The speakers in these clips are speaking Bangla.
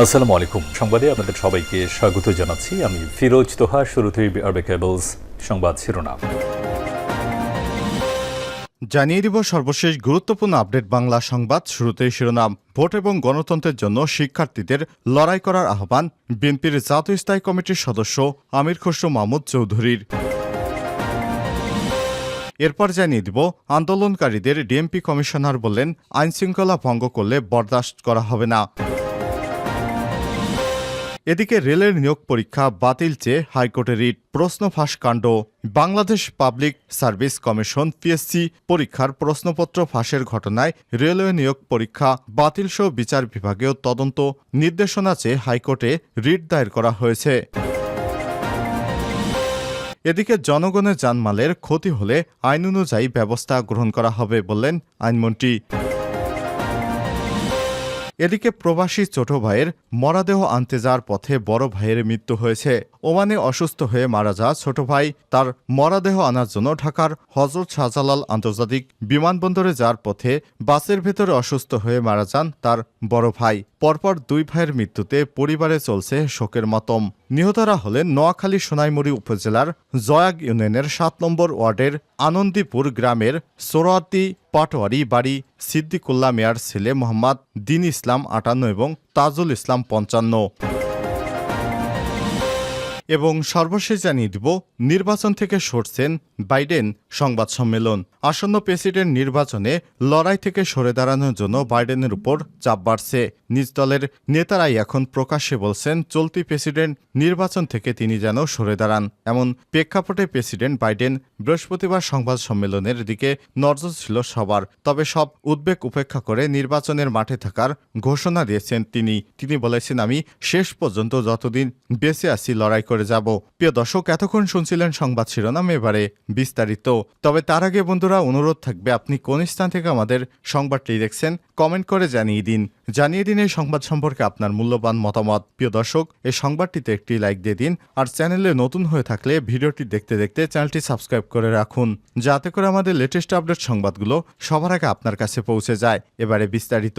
আসসালামু আলাইকুম। সংবাদে আপনাদের সবাইকে স্বাগত জানাচ্ছি। আমি ফিরোজ তোহা, শুরুতেই আরবে কেবলস সংবাদ শিরোনাম। জানিয়ে দিব সর্বশেষ গুরুত্বপূর্ণ আপডেট বাংলা সংবাদ শুরুতেই শিরোনাম। ভোট এবং গণতন্ত্রের জন্য শিক্ষার্থীদের লড়াই করার আহ্বান বিএনপির জাতীয় স্থায়ী কমিটির সদস্য আমির খসরু মাহমুদ চৌধুরীর। এরপর জানিয়ে দিব, আন্দোলনকারীদের ডিএমপি কমিশনার বললেন, আইনশৃঙ্খলা ভঙ্গ করলে বরদাস্ত করা হবে না। এদিকে রেলের নিয়োগ পরীক্ষা বাতিল চেয়ে হাইকোর্টে রিট প্রশ্ন ফাঁস কাণ্ড Bangladesh public service commission PSC পরীক্ষার প্রশ্নপত্র ফাঁসের ঘটনায় রেলওয়ে নিয়োগ পরীক্ষা বাতিল সহ বিচার বিভাগেও তদন্ত নির্দেশনা চেয়ে হাইকোর্টে রিট দায়ের করা হয়েছে। এদিকে জনগণের জানমালের ক্ষতি হলে আইন অনুযায়ী ব্যবস্থা গ্রহণ করা হবে বললেন আইনমন্ত্রী। এদিকে প্রবাসী ছোট ভাইয়ের মরাদেহ আনতে যাওয়ার পথে বড় ভাইয়ের মৃত্যু হয়েছে। ওমানে অসুস্থ হয়ে মারা যা ছোট ভাই তার মরাদেহ আনার জন্য ঢাকার হজরত শাহজালাল আন্তর্জাতিক বিমানবন্দরে যাওয়ার পথে বাসের ভেতরে অসুস্থ হয়ে মারা যান তার বড় ভাই। পরপর দুই ভাইয়ের মৃত্যুতে পরিবারে চলছে শোকের মতম। নিহতরা হলেন নোয়াখালী সোনাইমুড়ি উপজেলার জয়াগ ইউনিয়নের সাত নম্বর ওয়ার্ডের আনন্দীপুর গ্রামের সোরাতি পাটোয়ারি বাড়ি সিদ্দিকুল্লা মেয়ার ছেলে মোহাম্মদ দিন ইসলাম আটান্ন এবং তাজুল ইসলাম পঞ্চান্ন। এবং সর্বশেষ জানিয়ে দিব, নির্বাচন থেকে সরছেন বাইডেন সংবাদ সম্মেলন। আসন্ন প্রেসিডেন্ট নির্বাচনে লড়াই থেকে সরে দাঁড়ানোর জন্য বাইডেনের উপর চাপ বাড়ছে। নিজ দলের নেতারাই এখন প্রকাশ্যে বলছেন, চলতি প্রেসিডেন্ট নির্বাচন থেকে তিনি যেন সরে দাঁড়ান। এমন প্রেক্ষাপটে প্রেসিডেন্ট বাইডেন বৃহস্পতিবার সংবাদ সম্মেলনের দিকে নজর ছিল সবার, তবে সব উদ্বেগ উপেক্ষা করে নির্বাচনের মাঠে থাকার ঘোষণা দিয়েছেন তিনি। তিনি বলেছেন, আমি শেষ পর্যন্ত যতদিন বেঁচে আছি লড়াই করে যাব। প্রিয় দর্শক, এতক্ষণ শুনছিলেন সংবাদ শিরোনাম এবারে বিস্তারিত। তবে তার আগে বন্ধুরা, অনুরোধ থাকবে, আপনি কোন স্থান থেকে আমাদের সংবাদটি দেখছেন, কমেন্ট করে জানিয়ে দিন। জানিয়ে দিন এই সংবাদ সম্পর্কে আপনার মূল্যবান মতামত। প্রিয় দর্শক, এই সংবাদটিতে একটি লাইক দিয়ে দিন, আর চ্যানেলে নতুন হয়ে থাকলে ভিডিওটি দেখতে দেখতে চ্যানেলটি সাবস্ক্রাইব করে রাখুন, যাতে করে আমাদের লেটেস্ট আপডেট সংবাদগুলো সবার আগে আপনার কাছে পৌঁছে যায়। এবারে বিস্তারিত।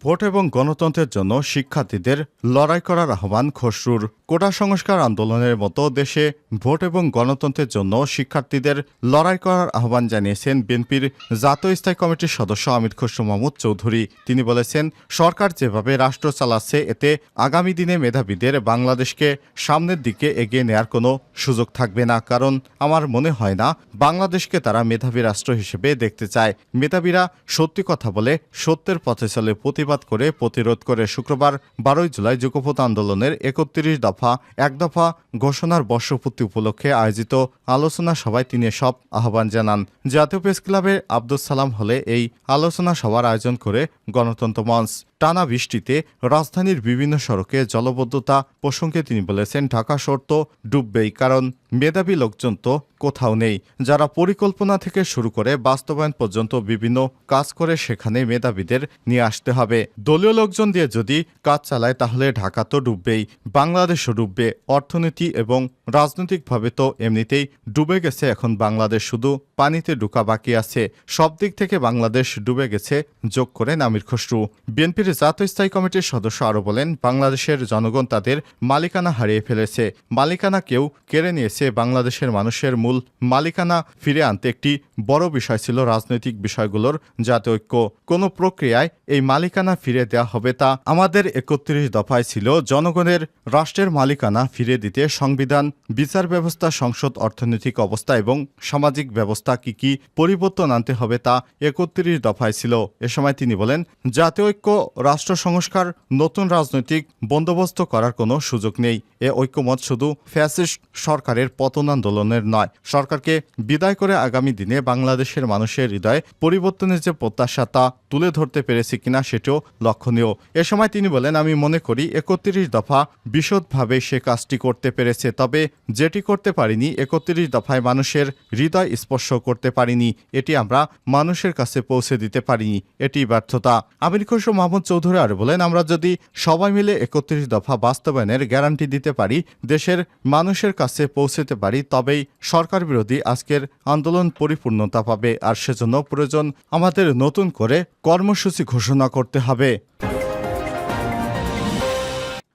ভোট এবং গণতন্ত্রের জন্য শিক্ষার্থীদের লড়াই করার আহ্বান খসরুর। কোটা সংস্কার আন্দোলনের মতো দেশে ভোট এবং গণতন্ত্রের জন্য শিক্ষার্থীদের লড়াই করার আহ্বান জানিয়েছেন বিএনপির জাতীয় স্থায়ী কমিটির সদস্য আমির খসরু মাহমুদ চৌধুরী। তিনি বলেছেন, সরকার যেভাবে রাষ্ট্র চালাচ্ছে, এতে আগামী দিনে মেধাবীদের বাংলাদেশকে সামনের দিকে এগিয়ে নেয়ার কোনো সুযোগ থাকবে না। কারণ আমার মনে হয় না, বাংলাদেশকে তারা মেধাবী রাষ্ট্র হিসেবে দেখতে চায়। মেধাবীরা সত্যি কথা বলে সত্যের পথে চলে প্রতিবাদ করে প্রতিরোধ করে শুক্রবার বারোই জুলাই যুগপথ আন্দোলনের একত্রিশ দফা, এক দফা ঘোষণার বর্ষপূর্তি উপলক্ষে আয়োজিত আলোচনা সভায় তিনি সব আহ্বান জানান। জাতীয় প্রেস ক্লাবে আব্দুল সালাম হলে এই আলোচনা সভার আয়োজন করে গণতন্ত্র মঞ্চ। টানা বৃষ্টিতে রাজধানীর বিভিন্ন সড়কে জলবদ্ধতা প্রসঙ্গে তিনি বলেছেন, ঢাকা শহর তো ডুববেই, কারণ মেধাবী লোকজন তো কোথাও নেই। যারা পরিকল্পনা থেকে শুরু করে বাস্তবায়ন পর্যন্ত বিভিন্ন কাজ করে সেখানে মেধাবীদের নিয়ে আসতে হবে। দলীয় লোকজন দিয়ে যদি কাজ চালায়, তাহলে ঢাকা তো ডুববেই, বাংলাদেশও ডুববে। অর্থনীতি এবং রাজনৈতিকভাবে তো এমনিতেই ডুবে গেছে, এখন বাংলাদেশ শুধু পানিতে ঢুকা বাকি আছে। সব দিক থেকে বাংলাদেশ ডুবে গেছে, যোগ করেন আমির খসরু। বিএনপির জাতীয় স্থায়ী কমিটির সদস্য আরও বলেন, বাংলাদেশের জনগণ তাদের মালিকানা হারিয়ে ফেলেছে। মালিকানা কেউ কেড়ে নিয়েছে, বাংলাদেশের মানুষের মূল মালিকানা ফিরে আনতে একটি বড় বিষয় ছিল রাজনৈতিক বিষয়গুলোর জাতীয় ঐক্য। কোনো প্রক্রিয়ায় এই মালিকানা ফিরে দেওয়া হবে তা আমাদের একত্রিশ দফায় ছিল। জনগণের রাষ্ট্রের মালিকানা ফিরে দিতে সংবিধান, বিচার ব্যবস্থা, সংসদ, অর্থনৈতিক অবস্থা এবং সামাজিক ব্যবস্থা কি কি পরিবর্তন আনতে হবে তা একত্রিশ দফায় ছিল। এ সময় তিনি বলেন, জাতীয় ঐক্য রাষ্ট্র সংস্কার, নতুন রাজনৈতিক বন্দোবস্ত করার কোনো সুযোগ নেই। এ ঐক্যমত শুধু ফ্যাসিস্ট সরকারের পতন আন্দোলনের নয়। সরকারকে বিদায় করে আগামী দিনে বাংলাদেশের মানুষের হৃদয়ে পরিবর্তনের যে প্রত্যাশা তা তুলে ধরতে পেরেছি কিনা সেটিও লক্ষণীয়। এ সময় তিনি বলেন, আমি মনে করি একত্রিশ দফা বিশদভাবে সে কাজটি করতে পেরেছে, তবে যেটি করতে পারিনি, একত্রিশ দফায় মানুষের হৃদয় স্পর্শ করতে পারিনি। এটি আমরা মানুষের কাছে পৌঁছে দিতে পারিনি। এটি ব্যর্থতা। আমির খসরু মাহমুদ চৌধুরী আর বলেন, আমরা যদি সবাই মিলে একত্রিশ দফা বাস্তবায়নের গ্যারান্টি দিতে পারি, দেশের মানুষের কাছে পৌঁছতে পারি, তবেই সরকার বিরোধী আজকের আন্দোলন পরিপূর্ণতা পাবে। আর সেজন্য প্রয়োজন আমাদের নতুন করে কর্মসূচি ঘোষণা করতে হবে।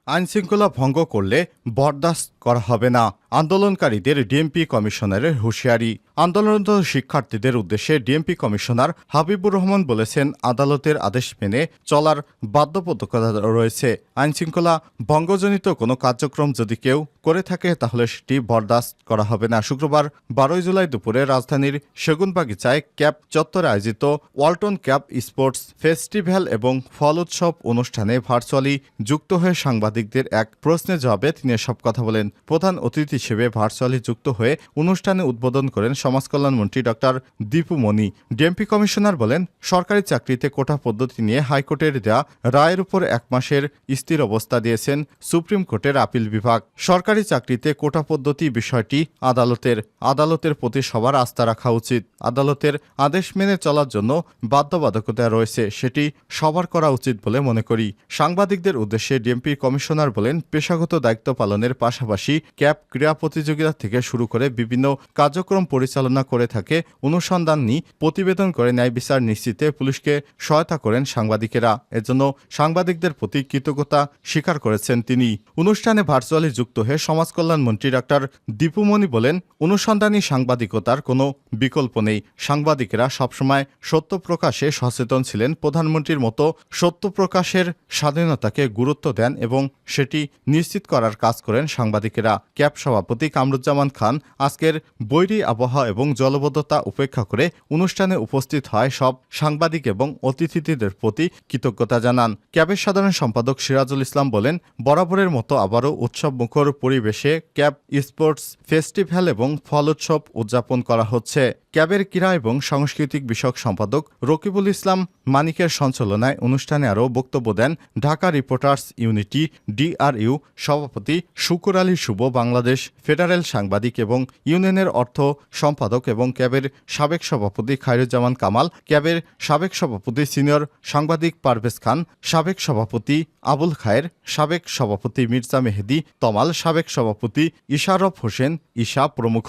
আইনশৃঙ্খলা ভঙ্গ করলে বরদাস্ত করা হবে না। আন্দোলনকারীদের ডিএমপি কমিশনারের হুঁশিয়ারি। আন্দোলনরত শিক্ষার্থীদের উদ্দেশ্যে ডিএমপি কমিশনার হাবিবুর রহমান বলেছেন, আদালতের আদেশ মেনে চলার বাধ্যবাধকতা রয়েছে। আইনশৃঙ্খলা ভঙ্গজনিত কোনো কার্যক্রম যদি কেউ করে থাকে, তাহলে সেটি বরদাস্ত করা হবে না। শুক্রবার বারোই জুলাই দুপুরে রাজধানীর সেগুনবাগিচায় ক্যাপ চত্বরে আয়োজিত ওয়ালটন ক্যাপ স্পোর্টস ফেস্টিভ্যাল এবং ফল উৎসব অনুষ্ঠানে ভার্চুয়ালি যুক্ত হয়ে সাংবাদিকদের এক প্রশ্নের জবাবে তিনি এসব কথা বলেন। প্রধান অতিথি হিসেবে ভার্চুয়ালি যুক্ত হয়ে অনুষ্ঠানে উদ্বোধন করেন সমাজ কল্যাণমন্ত্রী doctor Dipu Moni. DMP commissioner বলেন, সরকারি চাকরিতে কোটা পদ্ধতি নিয়ে হাইকোর্টের দেয়া রায়ের উপর এক মাসের স্থির অবস্থা দিয়েছেন সুপ্রিম কোর্টের আপিল বিভাগ। সরকারি চাকরিতে কোটা পদ্ধতি বিষয়টি আদালতের আদালতের প্রতি সবার আস্থা রাখা উচিত। আদালতের আদেশ মেনে চলার জন্য বাধ্যবাধকতা রয়েছে, সেটি সবার করা উচিত বলে মনে করি। সাংবাদিকদের উদ্দেশ্যে ডিএমপি কমিশনার বলেন, পেশাগত দায়িত্ব পালনের পাশাপাশি ক্যাপ ক্রীড়া প্রতিযোগিতা থেকে শুরু করে বিভিন্ন কার্যক্রম পরিচালনা করে থাকে, অনুসন্ধান নি প্রতিবেদন করে ন্যায় বিচার নিশ্চিতে পুলিশকে সহায়তা করেন সাংবাদিকেরা। এজন্য সাংবাদিকদের প্রতি কৃতজ্ঞতা স্বীকার করেছেন তিনি। অনুষ্ঠানে ভার্চুয়ালি যুক্ত হয়ে সমাজ কল্যাণ মন্ত্রী ডাক্তার দীপুমণি বলেন, অনুসন্ধানী সাংবাদিকতার কোনো বিকল্প নেই। সাংবাদিকেরা সবসময় সত্য প্রকাশে সচেতন ছিলেন। প্রধানমন্ত্রীর মতো সত্য প্রকাশের স্বাধীনতাকে গুরুত্ব দেন এবং সেটি নিশ্চিত করার কাজ করেন সাংবাদিকেরা। ক্যাব সভাপতি কামরুজ্জামান খান আজকের বৈরী আবহাওয়া এবং জলবদ্ধতা উপেক্ষা করে অনুষ্ঠানে উপস্থিত হয় সব সাংবাদিক এবং অতিথিদের প্রতি কৃতজ্ঞতা জানান। ক্যাবের সাধারণ সম্পাদক সিরাজুল ইসলাম বলেন, বরাবরের মতো আবারও উৎসব মুখর পরিবেশে ক্যাব স্পোর্টস ফেস্টিভ্যাল এবং ফল উৎসব উদযাপন করা হচ্ছে। ক্যাবের ক্রীড়া এবং সাংস্কৃতিক বিষয়ক সম্পাদক রকিবুল ইসলাম মানিকের সঞ্চালনায় অনুষ্ঠানে আরও বক্তব্য দেন ঢাকা রিপোর্টার্স ইউনিটি ডিআরইউ সভাপতি শুকুর আলী শুভ বাংলাদেশ ফেডারেল সাংবাদিক এবং ইউনিয়নের অর্থ সম্পাদক এবং ক্যাবের সাবেক সভাপতি খায়রুজ্জামান কামাল, ক্যাবের সাবেক সভাপতি সিনিয়র সাংবাদিক পারভেজ খান, সাবেক সভাপতি আবুল খায়ের, সাবেক সভাপতি মির্জা মেহেদি, তমাল, সাবেক সভাপতি ইশারফ হোসেন, ঈশা প্রমুখ।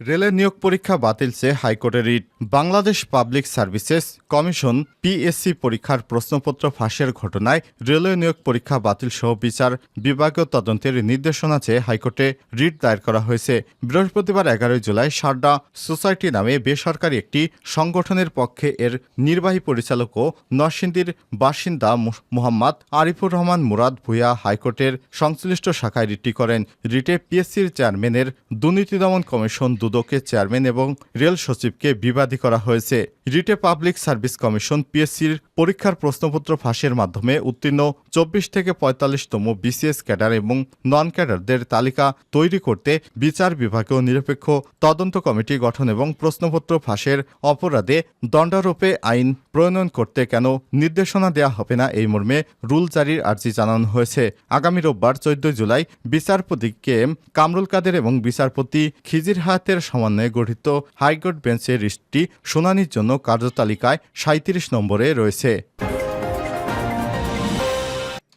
রেলের নিয়োগ পরীক্ষা বাতিল চেয়ে হাইকোর্টের writ. Bangladesh public services commission PSC পরীক্ষার প্রশ্নপত্র ফাঁসের ঘটনায় রেলওয়ে নিয়োগ পরীক্ষা বাতিল সহ বিচার বিভাগীয় তদন্তের নির্দেশনা চেয়ে হাইকোর্টে রিট দায়ের করা হয়েছে। বৃহস্পতিবার এগারোই জুলাই সারদা সোসাইটি নামে বেসরকারি একটি সংগঠনের পক্ষে এর নির্বাহী পরিচালক ও নরসিংদীর বাসিন্দা মোহাম্মদ আরিফুর রহমান মুরাদ ভূঁইয়া হাইকোর্টের সংশ্লিষ্ট শাখায় রিটটি করেন। রিটে পিএসসির চেয়ারম্যানের দুর্নীতি দমন কমিশন দুদকের চেয়ারম্যান এবং রেল সচিবকে বিবাদী করা হয়েছে। রিটে পাবলিক সার্ভিস কমিশন পিএসসির পরীক্ষার প্রশ্নপত্র ফাঁসের মাধ্যমে উত্তীর্ণ চব্বিশ থেকে পঁয়তাল্লিশতম বিসিএস ক্যাডার এবং নন ক্যাডারদের তালিকা তৈরি করতে বিচার বিভাগীয় নিরপেক্ষ তদন্ত কমিটি গঠন এবং প্রশ্নপত্র ফাঁসের অপরাধে দণ্ডারোপে আইন প্রণয়ন করতে কেন নির্দেশনা দেওয়া হবে না এই মর্মে রুল জারির আর্জি জানানো হয়েছে। আগামী রোববার চোদ্দ জুলাই বিচারপতি কে এম কামরুল কাদের এবং বিচারপতি খিজির হায়াতের সমন্বয়ে গঠিত হাইকোর্ট বেঞ্চের রিটটি শুনানির জন্য কার্যতালিকায় সাঁত্রিশ নম্বরে রয়েছে।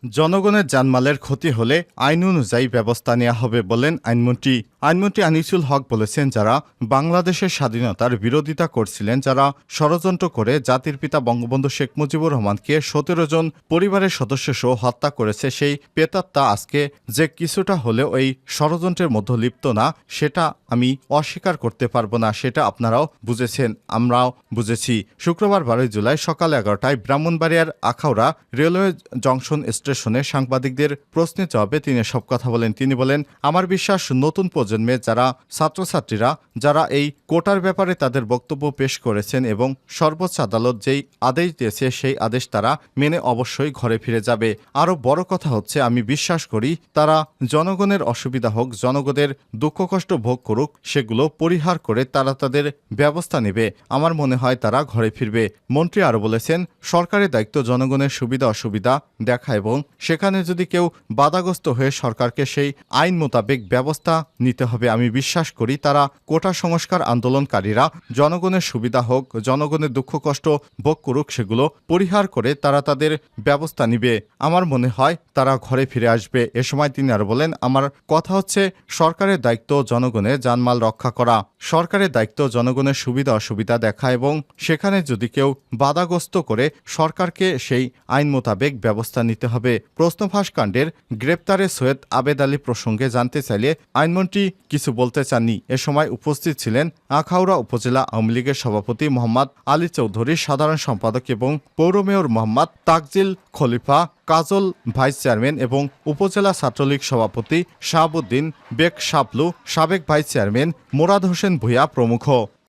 জনগণের জানমালের ক্ষতি হলে আইন অনুযায়ী ব্যবস্থা নেওয়া হবে বলেন আইনমন্ত্রী। আইনমন্ত্রী আনিসুল হক বলেছেন যারা বাংলাদেশের স্বাধীনতার বিরোধিতা করছিলেন, যারা ষড়যন্ত্র করে জাতির পিতা বঙ্গবন্ধু শেখ মুজিবুর রহমানকে সতেরো জন পরিবারের সদস্য সহ হত্যা করেছে, সেই পেতাত্তা আজকে যে কিছুটা হলেও এই ষড়যন্ত্রের মধ্যে লিপ্ত না, সেটা আমি অস্বীকার করতে পারব না, সেটা আপনারাও বুঝেছেন, আমরাও বুঝেছি। শুক্রবার বারোই জুলাই সকাল এগারোটায় ব্রাহ্মণবাড়িয়ার আখাউড়া রেলওয়ে জংশন স্টেশনে সাংবাদিকদের প্রশ্নের জবাবে তিনি সব কথা বলেন। তিনি বলেন, আমার বিশ্বাস, নতুন প্রজন্মে যারা ছাত্রছাত্রীরা, যারা এই কোটার ব্যাপারে তাদের বক্তব্য পেশ করেছেন এবং সর্বোচ্চ আদালত যেই আদেশ দিয়েছে, সেই আদেশ তারা মেনে অবশ্যই ঘরে ফিরে যাবে। আরও বড় কথা হচ্ছে, আমি বিশ্বাস করি, তারা জনগণের অসুবিধা হোক, জনগণের দুঃখ কষ্ট ভোগ করুক, সেগুলো পরিহার করে তারা তাদের ব্যবস্থা নেবে। আমার মনে হয় তারা ঘরে ফিরবে। মন্ত্রী আরও বলেছেন, সরকারের দায়িত্ব জনগণের সুবিধা অসুবিধা দেখা এবং এবং সেখানে যদি কেউ বাধাগ্রস্ত হয়ে সরকারকে সেই আইন মোতাবেক ব্যবস্থা নিতে হবে, আমি বিশ্বাস করি তারা কোটা সংস্কার আন্দোলনকারীরা জনগণের সুবিধা হোক, জনগণের দুঃখ কষ্ট ভোগ করুক, সেগুলো পরিহার করে তারা তাদের ব্যবস্থা নিবে। আমার মনে হয় তারা ঘরে ফিরে আসবে। এ সময় তিনি আর বলেন, আমার কথা হচ্ছে সরকারের দায়িত্ব জনগণের জানমাল রক্ষা করা। সরকারের দায়িত্ব জনগণের সুবিধা অসুবিধা দেখা এবং সেখানে যদি কেউ বাধাগ্রস্ত করে সরকারকে সেই আইন মোতাবেক ব্যবস্থা নিতে হবে প্রশ্নফাঁস কাণ্ডের গ্রেপ্তারে সৈয়দ আবেদ আলী প্রসঙ্গে জানতে চাইলে আইনমন্ত্রী কিছু বলতে চাননি। এ সময় উপস্থিত ছিলেন আখাউড়া উপজেলা আওয়ামী লীগের সভাপতি মোহাম্মদ আলী চৌধুরী সাধারণ সম্পাদক এবং পৌর mayor Mohammad Takjil Khalifa, Kajal vice chairman এবং উপজেলা ছাত্রলীগ সভাপতি শাহাবুদ্দিন বেগ শাবলু সাবেক ভাইস চেয়ারম্যান মোরাদ হোসেন ভূঁইয়া প্রমুখ।